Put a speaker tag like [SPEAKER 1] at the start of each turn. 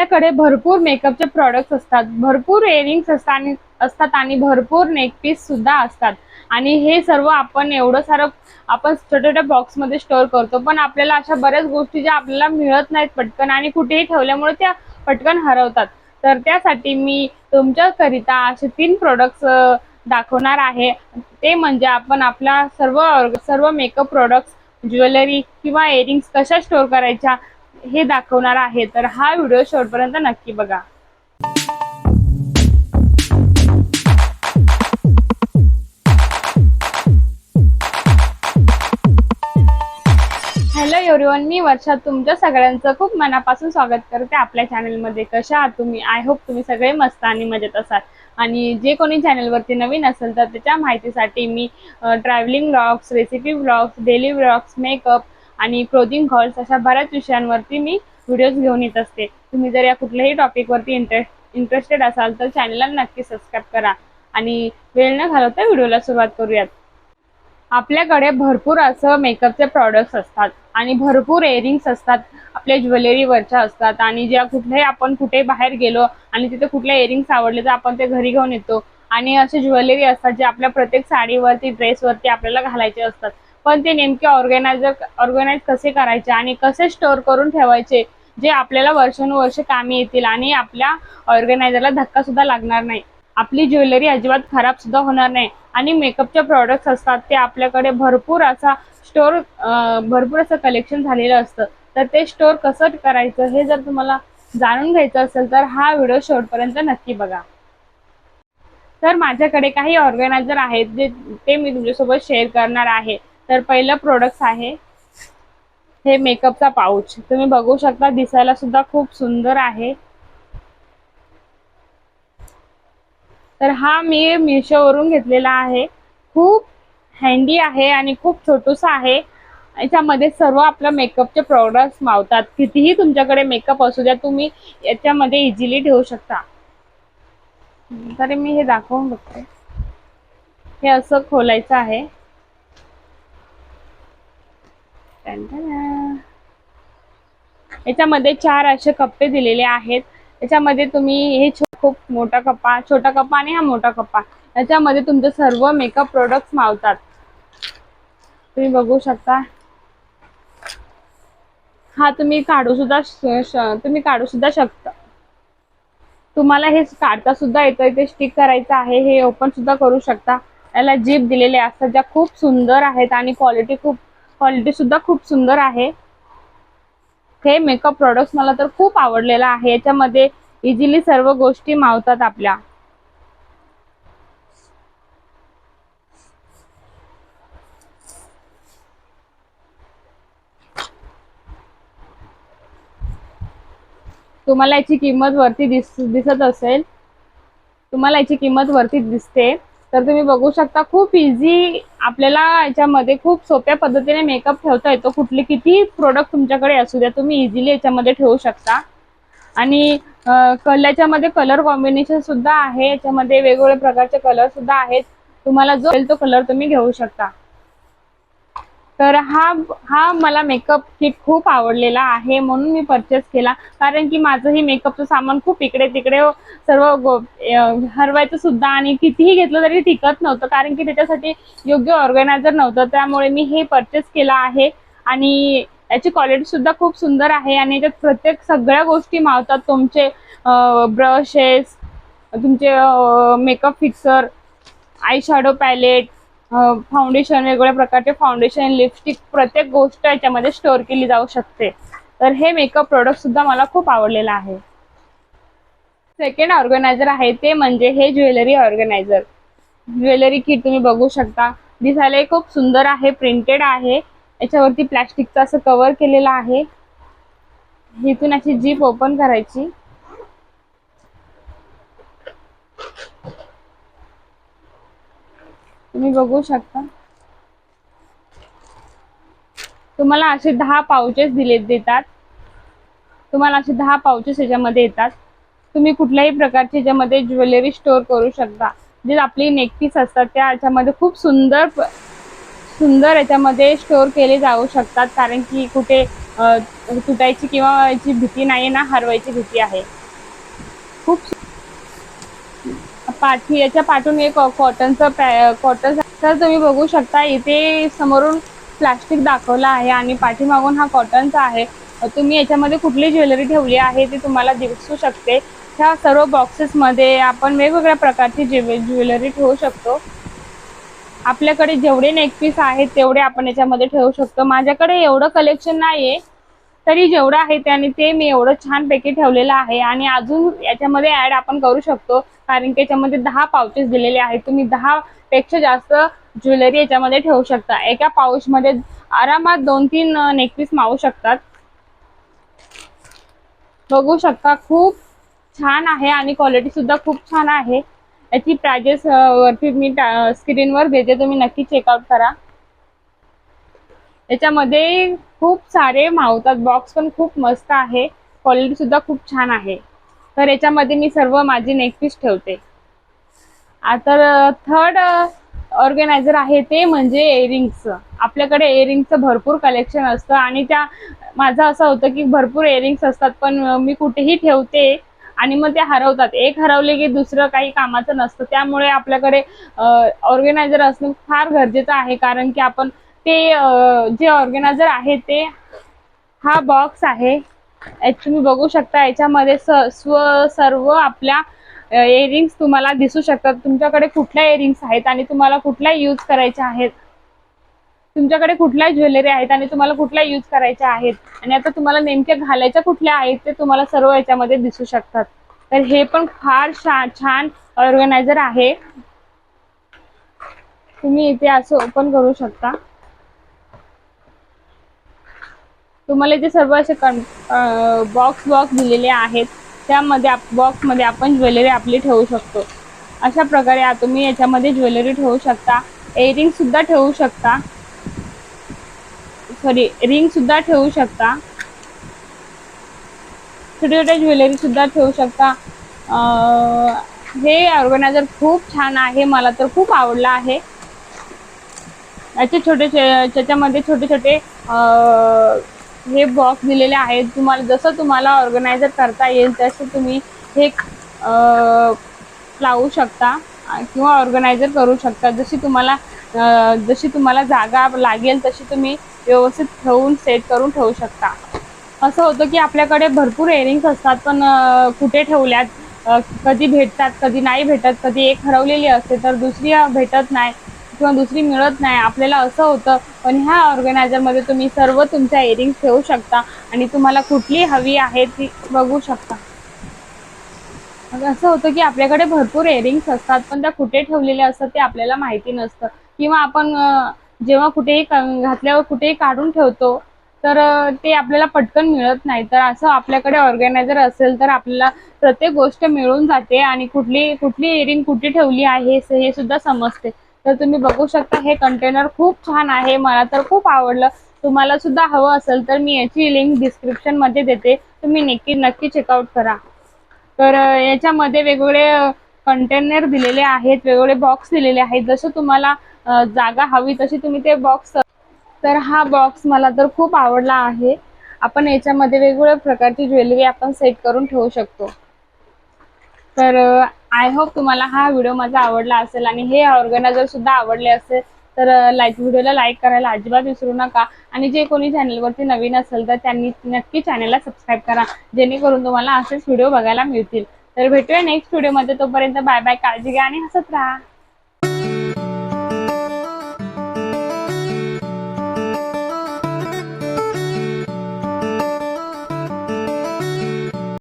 [SPEAKER 1] आपल्याकडे भरपूर मेकअपचे प्रॉडक्ट्स असतात. भरपूर इयरिंग्स असतात आणि असतात आणि भरपूर नेकपीस सुद्धा असतात. आणि हे सर्व आपण एवढं सारं आपण छोट्या छोट्या बॉक्समध्ये स्टोअर करतो. पण आपल्याला अशा बऱ्याच गोष्टी ज्या आपल्याला मिळत नाहीत पटकन आणि कुठेही ठेवल्यामुळे त्या पटकन हरवतात. तर त्यासाठी मी तुमच्याकरिता असे तीन प्रोडक्ट्स दाखवणार आहे. ते म्हणजे आपण आपला सर्व सर्व मेकअप प्रोडक्ट्स ज्वेलरी किंवा इयरिंग्स कशा स्टोअर करायच्या हे दाखवणार आहे. तर हा व्हिडिओ शेवटपर्यंत नक्की बघा. हॅलो एव्हरीवन मी वर्षा. तुमच्या सगळ्यांचं खूप मनापासून स्वागत करते आपल्या चॅनलमध्ये कशा आहात तुम्ही? आय होप तुम्ही सगळे मस्त आणि मजेत असाल. आणि जे कोणी चॅनलवरती नवीन असेल तर त्याच्या माहितीसाठी मी travelling blogs recipe blogs daily blogs makeup आणि क्लोथिंग हॉल्स अशा बऱ्याच विषयांवरती मी व्हिडिओज घेऊन येत असते. तुम्ही जर या कुठल्याही टॉपिकवरती इंटरेस्ट इंटरेस्टेड असाल तर चॅनलला नक्की सबस्क्राईब करा. आणि वेळ न घालवता व्हिडिओला सुरुवात करूयात. आपल्याकडे भरपूर असं मेकअपचे प्रॉडक्ट्स असतात आणि भरपूर इयरिंग्स असतात. आपल्या ज्वेलरीवरच्या असतात. आणि ज्या कुठल्याही आपण कुठे बाहेर गेलो आणि तिथे कुठल्या इयरिंग्स आवडले तर आपण ते घरी घेऊन येतो. आणि असे ज्वेलरी असतात जे आपल्या प्रत्येक साडीवरती ड्रेसवरती आपल्याला घालायचे असतात. पण ते नेमके ऑर्गनायझर ऑर्गनाईज कसे करायचे आणि कसे स्टोअर करून ठेवायचे जे आपल्याला वर्षानुवर्ष कामी येतील आणि आपल्या ऑर्गनायझरला धक्का सुद्धा लागणार नाही. आपली ज्वेलरी अजिबात खराब सुद्धा होणार नाही आणि मेकअपचे प्रॉडक्ट्स असतात ते आपल्याकडे भरपूर असा स्टोअर भरपूर असं कलेक्शन झालेलं असतं. तर ते स्टोअर कसं करायचं हे जर तुम्हाला जाणून घ्यायचं असेल तर हा व्हिडिओ शेवटपर्यंत नक्की बघा. तर माझ्याकडे काही ऑर्गनायझर आहेत जे ते मी तुमच्यासोबत शेअर करणार आहे. तर पहिलं प्रोडक्ट आहे हे मेकअपचा पाऊच तुम्ही बघू शकता दिसायला सुद्धा खूप सुंदर आहे. तर हा मी मिशोवरून घेतलेला आहे. खूप हँडी आहे आणि खूप छोटूसा आहे. याच्यामध्ये सर्व आपल्या मेकअपचे प्रोडक्ट्स मावतात. कितीही तुमच्याकडे मेकअप असू द्या तुम्ही याच्यामध्ये इझिली ठेवू शकता. तरी मी हे दाखवून बघते. हे असं खोलायचं आहे. याच्यामध्ये चार असे कप्पे दिलेले आहेत. याच्यामध्ये तुम्ही हे खूप मोठा कप्पा छोटा कप्पा आणि हा मोठा कप्पा. याच्यामध्ये तुमचे सर्व मेकअप प्रोडक्ट्स मावतात. तुम्ही बघू शकता. हा तुम्ही काढू सुद्धा तुम्ही काढू सुद्धा शकता. तुम्हाला हे काढता सुद्धा येतं इथे स्टिक करायचं आहे हे ओपन सुद्धा करू शकता. याला जीप दिलेले असतात ज्या खूप सुंदर आहेत आणि क्वालिटी खूप क्वालिटी सुद्धा खूप सुंदर आहे. हे मेकअप प्रोडक्ट्स मला तर खूप आवडलेलं आहे. याच्यामध्ये इझिली सर्व गोष्टी मावतात आपल्या. तुम्हाला याची किंमत वरती दिस दिसत असेल. तुम्हाला याची किंमत वरती दिसते. तर तुम्ही बघू शकता खूप इझी आपल्याला याच्यामध्ये खूप सोप्या पद्धतीने मेकअप ठेवता येतो. कुठले किती प्रोडक्ट तुमच्याकडे असू द्या तुम्ही इझिली याच्यामध्ये ठेवू शकता. आणि याच्यामध्ये कलर कॉम्बिनेशन सुद्धा आहे. याच्यामध्ये वेगवेगळ्या प्रकारचे कलर सुद्धा आहेत. तुम्हाला जो तो कलर तुम्ही घेऊ शकता. तर हा हा मला मेकअप किट खूप आवडलेला आहे म्हणून मी परचेस केला. कारण की माझं हे मेकअपचं सामान खूप इकडे तिकडे सर्व हरवायचं सुद्धा आणि कितीही घेतलं तरी टिकत नव्हतं. कारण की त्याच्यासाठी योग्य ऑर्गनायझर नव्हतं. त्यामुळे मी हे परचेस केलं आहे. आणि याची क्वालिटी सुद्धा खूप सुंदर आहे आणि याच्यात प्रत्येक सगळ्या गोष्टी मावतात. तुमचे ब्रशेस तुमचे makeup fixer eye shadow palette foundation वेगवेगळ्या प्रकारचे फाउंडेशन लिपस्टिक प्रत्येक गोष्ट याच्यामध्ये स्टोअर केली जाऊ शकते. तर हे मेकअप प्रोडक्ट सुद्धा मला खूप आवडलेलं आहे. सेकंड ऑर्गनायझर आहे ते म्हणजे हे ज्वेलरी ऑर्गनायझर ज्वेलरी किट तुम्ही बघू शकता. दिसायला खूप सुंदर आहे प्रिंटेड आहे. याच्यावरती प्लॅस्टिकचं असं कव्हर केलेलं आहे. इथून अशी जीप ओपन करायची. तुम्ही बघू शकता. तुम्हाला असे दहा पाउचेस दिले देतात. तुम्हाला असे दहा पाउचेस याच्यामध्ये येतात. तुम्ही कुठल्याही प्रकारचे याच्यामध्ये ज्वेलरी स्टोअर करू शकता. जे आपली नेकपीस असतात त्या याच्यामध्ये खूप सुंदर सुंदर याच्यामध्ये स्टोअर केले जाऊ शकतात. कारण की कुठे तुटायची किंवा याची भीती नाही ना हरवायची भीती आहे. खूप पाठी याच्या पाठून एक कॉटनचं पॅ कॉटन तर तुम्ही बघू शकता. इथे समोरून प्लास्टिक दाखवलं आहे आणि पाठीमागून हा कॉटनचा आहे. तुम्ही याच्यामध्ये कुठली ज्वेलरी ठेवली आहे ती तुम्हाला दिसू शकते. ह्या सर्व बॉक्सेसमध्ये आपण वेगवेगळ्या प्रकारची ज्वे ज्वेलरी ठेवू शकतो. आपल्याकडे जेवढे नेकपीस आहेत तेवढे आपण याच्यामध्ये ठेवू शकतो. माझ्याकडे एवढं कलेक्शन नाही आहे तरी जेवढं आहे त्याने ते मी एवढं छानपैकी ठेवलेलं आहे. आणि अजून याच्यामध्ये ऍड आपण करू शकतो. कारण की याच्यामध्ये दहा पाउचेस दिलेले आहेत. तुम्ही दहा पेक्षा जास्त ज्वेलरी याच्यामध्ये ठेवू शकता. एका पाऊचमध्ये आरामात दोन तीन नेकपीस मावू शकतात. बघू शकता खूप छान आहे आणि क्वालिटी सुद्धा खूप छान आहे. याची प्राइजेस वरती मी स्क्रीनवर देते तुम्ही नक्की चेकआउट करा. याच्यामध्ये खूप सारे मावतात. बॉक्स पण खूप मस्त आहे. क्वालिटी सुद्धा खूप छान आहे. तर याच्यामध्ये मी सर्व माझी नेकपीस ठेवते. आता थर्ड ऑर्गनायझर आहे ते म्हणजे एअरिंग्सचं आपल्याकडे एअरिंगचं भरपूर कलेक्शन असतं आणि त्या माझं असं होतं की भरपूर एअरिंग्स असतात पण मी कुठेही ठेवते आणि मग ते हरवतात. एक हरवले की दुसरं काही कामाचं नसतं. त्यामुळे आपल्याकडे ऑर्गनायझर असणं फार गरजेचं आहे. कारण की आपण ते जे ऑर्गनायझर आहे ते हा बॉक्स आहे. Eh, तुम्ही बघू शकता याच्यामध्ये स्व सर्व आपल्या eh, इयरिंग्स तुम्हाला दिसू शकतात. तुमच्याकडे कुठल्या इयरिंग्स आहेत आणि तुम्हाला कुठल्या यूज करायच्या आहेत? तुमच्याकडे कुठल्या ज्वेलरी आहेत आणि तुम्हाला कुठल्या यूज करायच्या आहेत? आणि आता तुम्हाला नेमक्या घालायच्या कुठल्या आहेत ते तुम्हाला सर्व याच्यामध्ये दिसू शकतात. तर हे पण फार छान ऑर्गनायझर आहे. तुम्ही इथे असं ओपन करू शकता. तुम्हाला जे सर्व असे बॉक्स बॉक्स दिलेले आहेत त्यामध्ये बॉक्समध्ये आपण ज्वेलरी आपली ठेवू शकतो. अशा प्रकारे तुम्ही याच्यामध्ये ज्वेलरी ठेवू शकता. एअरिंग सुद्धा ठेवू शकता. सॉरी रिंग सुद्धा ठेवू शकता. छोटे छोटे ज्वेलरी सुद्धा ठेवू शकता. हे ऑर्गनायझर खूप छान आहे. मला तर खूप आवडला आहे. याचे छोटे त्याच्यामध्ये छोटे छोटे हे बॉक्स दिलेले आहेत. तुम्हाला जसं तुम्हाला ऑर्गनायझर करता येईल तसं तुम्ही हे लावू शकता किंवा ऑर्गनायझर करू शकता. जशी तुम्हाला जशी तुम्हाला जागा लागेल तशी तुम्ही व्यवस्थित ठेवून सेट करून ठेवू शकता. असं होतं की आपल्याकडे भरपूर एअरिंग्स असतात पण कुठे ठेवल्यात? कधी भेटतात कधी नाही भेटत? कधी एक हरवलेली असते तर दुसरी भेटत नाही. किंवा दुसरी मिळत नाही. आपल्याला असं होतं पण ह्या ऑर्गनायझरमध्ये तुम्ही सर्व तुमच्या इयरिंग्स ठेवू शकता आणि तुम्हाला कुठली हवी आहे ती बघू शकता. असं होतं की आपल्याकडे भरपूर इयरिंग्स असतात पण त्या कुठे ठेवलेल्या असतात ते आपल्याला माहिती नसतं. किंवा आपण जेव्हा कुठेही घातल्यावर कुठेही काढून ठेवतो तर ते आपल्याला पटकन मिळत नाही. तर असं आपल्याकडे ऑर्गनायझर असेल तर आपल्याला प्रत्येक गोष्ट मिळून जाते आणि कुठली कुठली इयरिंग कुठे ठेवली आहे हे सुद्धा समजते. तर तुम्ही बघू शकता हे कंटेनर खूप छान आहे. मला तर खूप आवडलं. तुम्हाला सुद्धा हवं असेल तर मी याची लिंक डिस्क्रिप्शनमध्ये देते. तुम्ही नक्की नक्की चेकआउट करा. तर याच्यामध्ये वेगवेगळे कंटेनर दिलेले आहेत वेगवेगळे बॉक्स दिलेले आहेत. जसं तुम्हाला जागा हवी तशी तुम्ही ते बॉक्स तर हा बॉक्स मला तर खूप आवडला आहे. आपण याच्यामध्ये वेगवेगळ्या प्रकारची ज्वेलरी आपण सेट करून ठेवू शकतो. तर आय होप तुम्हाला हा व्हिडिओ माझा आवडला असेल आणि हे ऑर्गनायझर सुद्धा आवडले असेल तर लाईक व्हिडिओला लाईक करायला अजिबात विसरू नका. आणि जे कोणी चॅनलवरती नवीन असेल तर त्यांनी नक्की चॅनलला सबस्क्राईब करा. जेणेकरून तुम्हाला असेच व्हिडिओ बघायला मिळतील. तर भेटूया नेक्स्ट व्हिडिओमध्ये तोपर्यंत बाय बाय काळजी घ्या आणि हसत राहा.